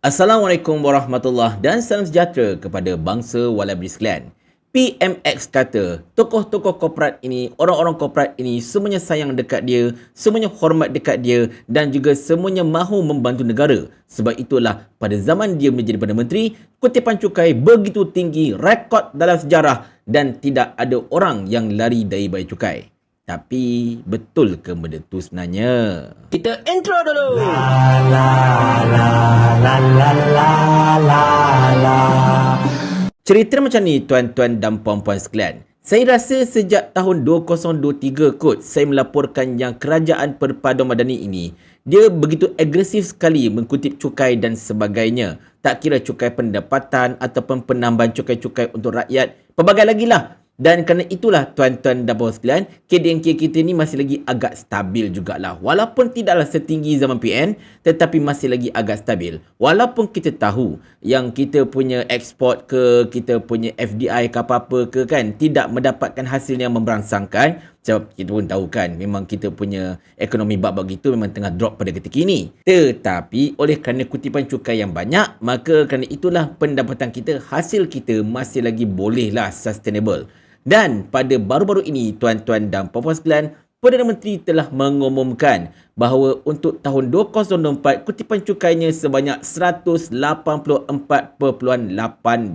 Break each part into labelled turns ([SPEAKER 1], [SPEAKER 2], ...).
[SPEAKER 1] Assalamualaikum warahmatullahi dan salam sejahtera kepada bangsa walabri sekalian. PMX kata, tokoh-tokoh korporat ini, orang-orang korporat ini semuanya sayang dekat dia, semuanya hormat dekat dia dan juga semuanya mahu membantu negara. Sebab itulah pada zaman dia menjadi Perdana Menteri, kutipan cukai begitu tinggi, rekod dalam sejarah dan tidak ada orang yang lari dari bayar cukai. Tapi betul ke benda tu sebenarnya?
[SPEAKER 2] Kita intro dulu.
[SPEAKER 1] Cerita macam ni tuan-tuan dan puan-puan sekalian. Saya rasa sejak tahun 2023 kot saya melaporkan yang kerajaan perpaduan madani ini dia begitu agresif sekali mengutip cukai dan sebagainya. Tak kira cukai pendapatan ataupun penambahan cukai-cukai untuk rakyat. Pelbagai lagi lah dan kerana itulah tuan-tuan dan puan sekalian, KDNK kita ni masih lagi agak stabil jugalah. Walaupun tidaklah setinggi zaman PN, tetapi masih lagi agak stabil. Walaupun kita tahu yang kita punya ekspor ke, kita punya FDI ke apa-apa ke kan, tidak mendapatkan hasil yang memberangsangkan. Sebab kita pun tahu kan, memang kita punya ekonomi bab begitu memang tengah drop pada ketika ini. Tetapi oleh kerana kutipan cukai yang banyak, maka kerana itulah pendapatan kita, hasil kita masih lagi bolehlah sustainable. Dan pada baru-baru ini, tuan-tuan dan puan-puan sekalian, Perdana Menteri telah mengumumkan bahawa untuk tahun 2024, kutipan cukainya sebanyak 184.8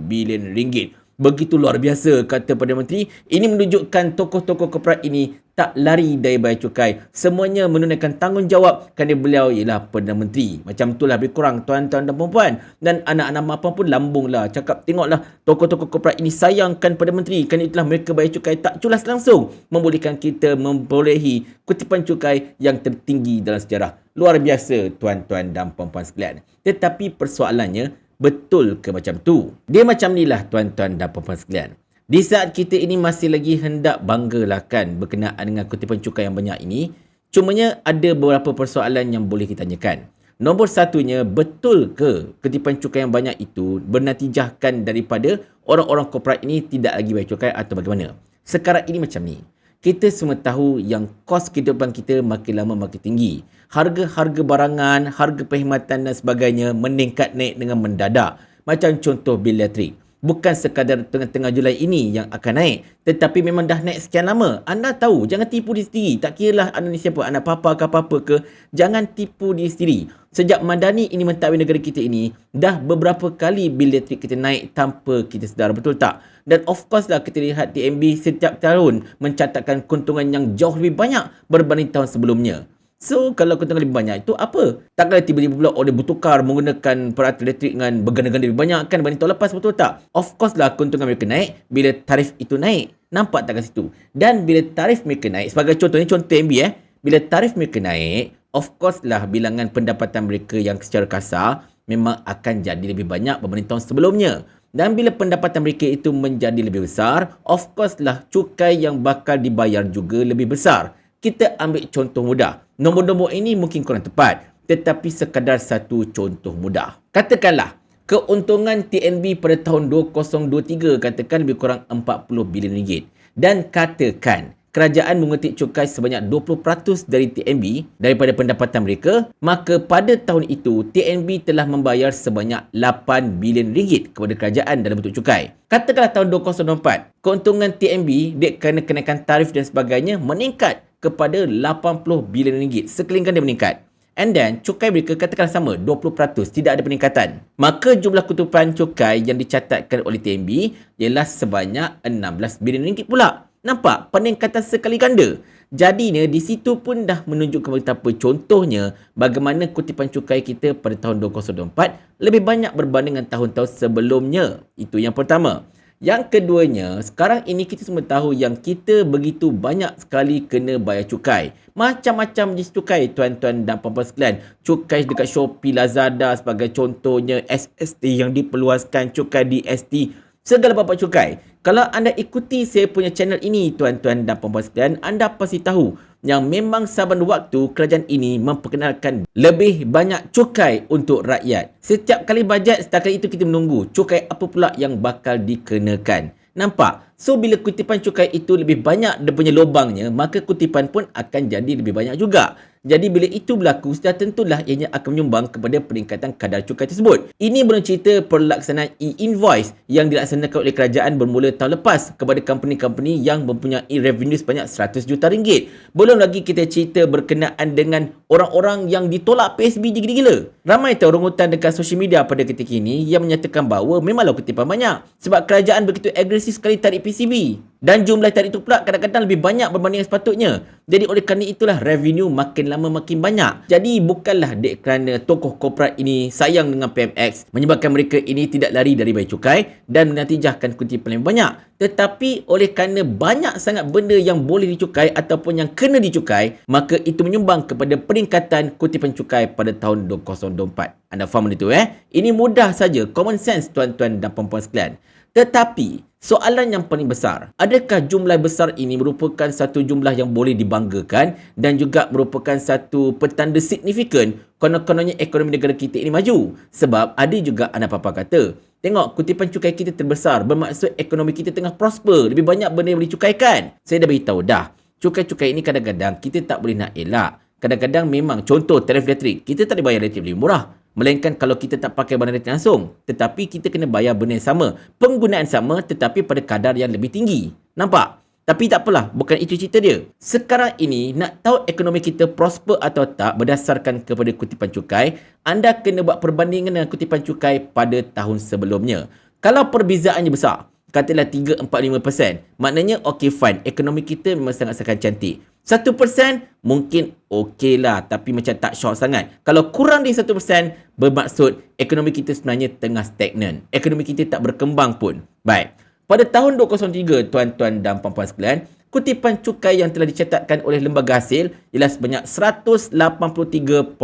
[SPEAKER 1] bilion ringgit. Begitu luar biasa kata Perdana Menteri. Ini menunjukkan tokoh-tokoh korporat ini tak lari dari bayar cukai. Semuanya menunaikan tanggungjawab kerana beliau ialah Perdana Menteri. Macam itulah lebih kurang tuan-tuan dan puan-puan. Dan anak-anak mapa pun lambung lah. Cakap tengoklah tokoh-tokoh korporat ini sayangkan Perdana Menteri. Kerana itulah mereka bayar cukai tak culas langsung. Membolehkan kita membolehi kutipan cukai yang tertinggi dalam sejarah. Luar biasa tuan-tuan dan puan-puan sekalian. Tetapi persoalannya, Betul ke macam tu? Dia macam ni lah tuan-tuan dan puan-puan sekalian. Di saat kita ini masih lagi hendak banggalah kan berkenaan dengan kutipan cukai yang banyak ini, cumanya ada beberapa persoalan yang boleh kita tanyakan. Nombor satunya, betul ke kutipan cukai yang banyak itu bernatijahkan daripada orang-orang korporat ini tidak lagi bayar cukai atau bagaimana? Sekarang ini macam ni kita semua tahu yang kos kehidupan kita makin lama makin tinggi. Harga-harga barangan, harga perkhidmatan dan sebagainya meningkat naik dengan mendadak. Macam contoh bil elektrik. Bukan sekadar tengah-tengah Julai ini yang akan naik. Tetapi memang dah naik sekian lama. Anda tahu, jangan tipu diri sendiri. Tak kira lah anda ni siapa, anak papa ke apa-apa ke. Jangan tipu diri sendiri. Sejak Madani ini mentadbir negara kita ini, dah beberapa kali bil elektrik kita naik tanpa kita sedar. Betul tak? Dan of course lah kita lihat TMB setiap tahun mencatatkan keuntungan yang jauh lebih banyak berbanding tahun sebelumnya. So kalau keuntungan lebih banyak itu apa? Takkanlah tiba-tiba pula oleh bertukar menggunakan peralatan elektrik dengan berganda-ganda lebih banyak kan berbanding tahun lepas betul tak? Of course lah keuntungan mereka naik bila tarif itu naik. Nampak tak kat situ? Dan bila tarif mereka naik, sebagai contoh ni contoh TMB eh. Bila tarif mereka naik, of course lah bilangan pendapatan mereka yang secara kasar memang akan jadi lebih banyak berbanding tahun sebelumnya. Dan bila pendapatan mereka itu menjadi lebih besar, of course lah cukai yang bakal dibayar juga lebih besar. Kita ambil contoh mudah. Nombor-nombor ini mungkin kurang tepat. Tetapi sekadar satu contoh mudah. Katakanlah, keuntungan TNB pada tahun 2023 katakan lebih kurang 40 bilion ringgit. Dan katakan, kerajaan mengetik cukai sebanyak 20% dari TNB daripada pendapatan mereka, maka pada tahun itu TNB telah membayar sebanyak 8 bilion ringgit kepada kerajaan dalam bentuk cukai. Katakanlah tahun 2024, keuntungan TNB dek kerana kenaikan tarif dan sebagainya meningkat kepada 80 bilion ringgit. Sekelingkan dia meningkat. And then, cukai mereka katakan sama, 20%, tidak ada peningkatan. Maka jumlah kutupan cukai yang dicatatkan oleh TNB ialah sebanyak 16 bilion ringgit pula. Nampak peningkatan sekali ganda. Jadinya di situ pun dah menunjukkan betapa contohnya bagaimana kutipan cukai kita pada tahun 2024 lebih banyak berbanding dengan tahun-tahun sebelumnya. Itu yang pertama. Yang keduanya, sekarang ini kita semua tahu yang kita begitu banyak sekali kena bayar cukai. Macam-macam jenis cukai tuan-tuan dan puan-puan sekalian. Cukai dekat Shopee, Lazada sebagai contohnya SST yang diperluaskan, cukai di ST segala bapa cukai. Kalau anda ikuti saya punya channel ini, tuan-tuan dan puan-puan sekalian, anda pasti tahu yang memang saban waktu kerajaan ini memperkenalkan lebih banyak cukai untuk rakyat. Setiap kali bajet setakat itu kita menunggu cukai apa pula yang bakal dikenakan. Nampak? So bila kutipan cukai itu lebih banyak dia punya lubangnya, maka kutipan pun akan jadi lebih banyak juga. Jadi bila itu berlaku, sudah tentulah ianya akan menyumbang kepada peningkatan kadar cukai tersebut. Ini belum cerita pelaksanaan e-invoice yang dilaksanakan oleh kerajaan bermula tahun lepas kepada company-company yang mempunyai revenue sebanyak 100 juta ringgit. Belum lagi kita cerita berkenaan dengan orang-orang yang ditolak PSB gila-gila. Ramai tahu orangutan dekat social media pada ketika ini yang menyatakan bahawa memanglah kutipan banyak sebab kerajaan begitu agresif sekali tarik PCB. Dan jumlah tarik itu pula kadang-kadang lebih banyak berbanding yang sepatutnya. Jadi oleh kerana itulah revenue makin lama makin banyak. Jadi bukanlah dek kerana tokoh korporat ini sayang dengan PMX menyebabkan mereka ini tidak lari dari bayar cukai dan menatijahkan kutipan lebih banyak. Tetapi oleh kerana banyak sangat benda yang boleh dicukai ataupun yang kena dicukai, maka itu menyumbang kepada peningkatan kutipan cukai pada tahun 2024. Anda faham benda itu eh? Ini mudah saja, common sense tuan-tuan dan puan-puan sekalian. Tetapi soalan yang paling besar, adakah jumlah besar ini merupakan satu jumlah yang boleh dibanggakan dan juga merupakan satu petanda signifikan konon-kononnya ekonomi negara kita ini maju? Sebab ada juga anak papa kata, tengok kutipan cukai kita terbesar bermaksud ekonomi kita tengah prosper, lebih banyak benda yang boleh cukaikan. Saya dah beritahu dah, cukai-cukai ini kadang-kadang kita tak boleh nak elak. Kadang-kadang memang contoh tarif elektrik, kita tak boleh bayar elektrik lebih murah. Melainkan kalau kita tak pakai barang elektrik langsung. Tetapi kita kena bayar benda yang sama. Penggunaan sama tetapi pada kadar yang lebih tinggi. Nampak? Tapi tak apalah, bukan itu cerita dia. Sekarang ini, nak tahu ekonomi kita prosper atau tak berdasarkan kepada kutipan cukai, anda kena buat perbandingan dengan kutipan cukai pada tahun sebelumnya. Kalau perbezaannya besar, katalah 3-4-5%, maknanya okay fine, ekonomi kita memang sangat-sangat cantik. Satu persen mungkin okey lah tapi macam tak syok sangat. Kalau kurang dari satu persen bermaksud ekonomi kita sebenarnya tengah stagnan. Ekonomi kita tak berkembang pun. Baik. Pada tahun 2003 tuan-tuan dan puan-puan sekalian, kutipan cukai yang telah dicatatkan oleh lembaga hasil ialah sebanyak 183.34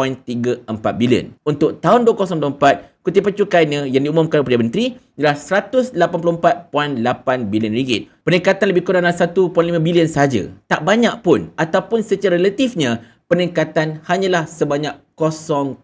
[SPEAKER 1] bilion. Untuk tahun 2024, kutipan cukainya yang diumumkan oleh Perdana Menteri ialah 184.8 bilion ringgit. Peningkatan lebih kurang 1.5 bilion saja. Tak banyak pun ataupun secara relatifnya peningkatan hanyalah sebanyak 0.8%.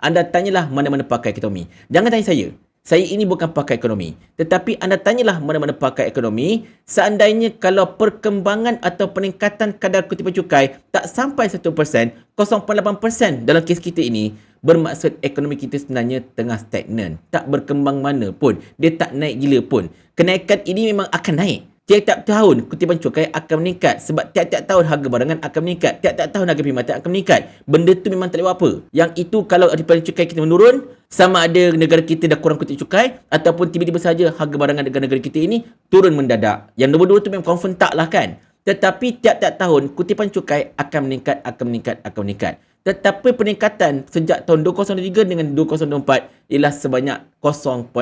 [SPEAKER 1] Anda tanyalah mana-mana pakai ekonomi. Jangan tanya saya. Saya ini bukan pakar ekonomi. Tetapi anda tanyalah mana-mana pakar ekonomi, seandainya kalau perkembangan atau peningkatan kadar kutipan cukai tak sampai 1%, 0.8% dalam kes kita ini, bermaksud ekonomi kita sebenarnya tengah stagnan. Tak berkembang mana pun. Dia tak naik gila pun. Kenaikan ini memang akan naik. Tiap-tiap tahun kutipan cukai akan meningkat sebab tiap-tiap tahun harga barangan akan meningkat. Tiap-tiap tahun harga perkhidmatan akan meningkat. Benda tu memang tak boleh apa. Yang itu kalau kutipan cukai kita menurun, sama ada negara kita dah kurang kutip cukai ataupun tiba-tiba saja harga barangan negara-negara kita ini turun mendadak. Yang nombor dua tu memang confirm tak lah kan. Tetapi tiap-tiap tahun kutipan cukai akan meningkat, akan meningkat, akan meningkat. Tetapi peningkatan sejak tahun 2003 dengan 2024 ialah sebanyak 0.8%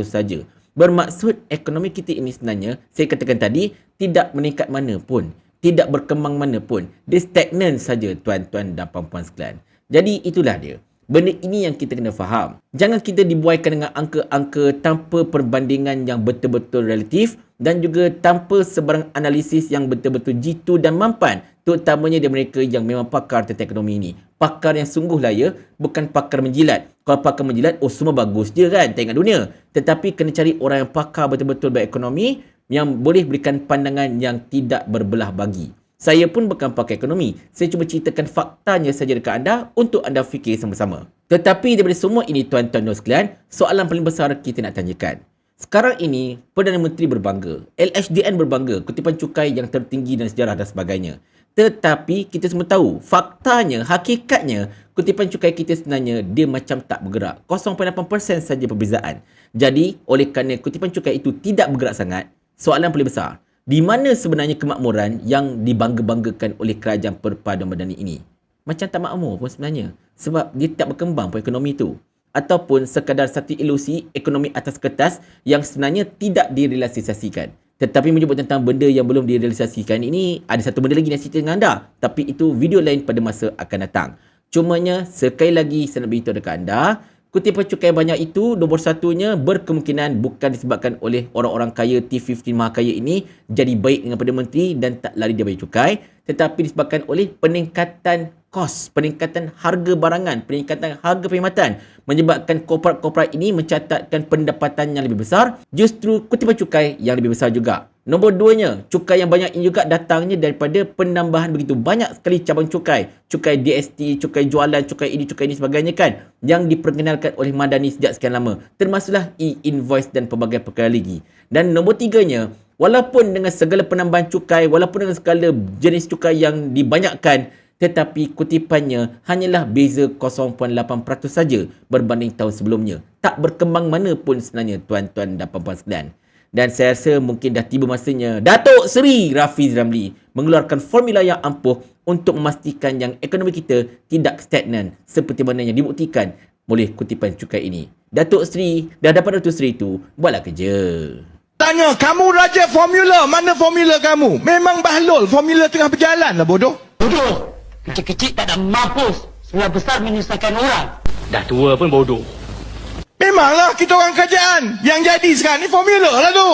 [SPEAKER 1] saja. Bermaksud ekonomi kita ini sebenarnya, saya katakan tadi, tidak meningkat mana pun. Tidak berkembang mana pun. Dia stagnan saja tuan-tuan dan puan-puan sekalian. Jadi itulah dia. Benda ini yang kita kena faham. Jangan kita dibuaikan dengan angka-angka tanpa perbandingan yang betul-betul relatif dan juga tanpa sebarang analisis yang betul-betul jitu dan mampan. Terutamanya dari mereka yang memang pakar tentang ekonomi ini. Pakar yang sungguh lah ya, bukan pakar menjilat. Kalau pakar menjilat, oh semua bagus je kan tengok dunia. Tetapi kena cari orang yang pakar betul-betul ekonomi yang boleh berikan pandangan yang tidak berbelah bagi. Saya pun bukan pakai ekonomi. Saya cuma ceritakan faktanya saja dekat anda untuk anda fikir sama-sama. Tetapi daripada semua ini tuan-tuan dan sekalian, soalan paling besar kita nak tanyakan. Sekarang ini, Perdana Menteri berbangga. LHDN berbangga kutipan cukai yang tertinggi dan sejarah dan sebagainya. Tetapi kita semua tahu, faktanya, hakikatnya, kutipan cukai kita sebenarnya dia macam tak bergerak. 0.8% saja perbezaan. Jadi, oleh kerana kutipan cukai itu tidak bergerak sangat, soalan paling besar, di mana sebenarnya kemakmuran yang dibangga-banggakan oleh kerajaan perpaduan madani ini? Macam tak makmur pun sebenarnya. Sebab dia tak berkembang pun ekonomi itu. Ataupun sekadar satu ilusi ekonomi atas kertas yang sebenarnya tidak direalisasikan. Tetapi menyebut tentang benda yang belum direalisasikan ini, ada satu benda lagi nak cerita dengan anda. Tapi itu video lain pada masa akan datang. Cumanya, sekali lagi saya nak beritahu dekat anda, Kutipan cukai banyak itu, nombor satunya berkemungkinan bukan disebabkan oleh orang-orang kaya T15 maha kaya ini jadi baik dengan Perdana Menteri dan tak lari dia bayar cukai. Tetapi disebabkan oleh peningkatan kos, peningkatan harga barangan, peningkatan harga perkhidmatan menyebabkan korporat-korporat ini mencatatkan pendapatan yang lebih besar, justru kutipan cukai yang lebih besar juga. Nombor duanya, cukai yang banyak ini juga datangnya daripada penambahan begitu banyak sekali cabang cukai. Cukai DST, cukai jualan, cukai ini, cukai ini sebagainya kan. Yang diperkenalkan oleh Madani sejak sekian lama. Termasuklah e-invoice dan pelbagai perkara lagi. Dan nombor tiganya, walaupun dengan segala penambahan cukai, walaupun dengan segala jenis cukai yang dibanyakkan, tetapi kutipannya hanyalah beza 0.8% saja berbanding tahun sebelumnya. Tak berkembang mana pun sebenarnya tuan-tuan dan puan-puan sekalian. Dan saya rasa mungkin dah tiba masanya Datuk Seri Rafiz Ramli mengeluarkan formula yang ampuh untuk memastikan yang ekonomi kita tidak stagnan seperti mana yang dibuktikan oleh kutipan cukai ini. Datuk Seri dah dapat Datuk Seri itu, buatlah kerja.
[SPEAKER 2] Tanya, kamu raja formula, mana formula kamu? Memang bahlul, formula tengah berjalan lah bodoh.
[SPEAKER 3] Bodoh. Kecil-kecil tak ada mampus. Sebelah besar menyusahkan orang.
[SPEAKER 4] Dah tua pun bodoh.
[SPEAKER 2] Memanglah kita orang kerajaan. Yang jadi sekarang ni formula lah tu.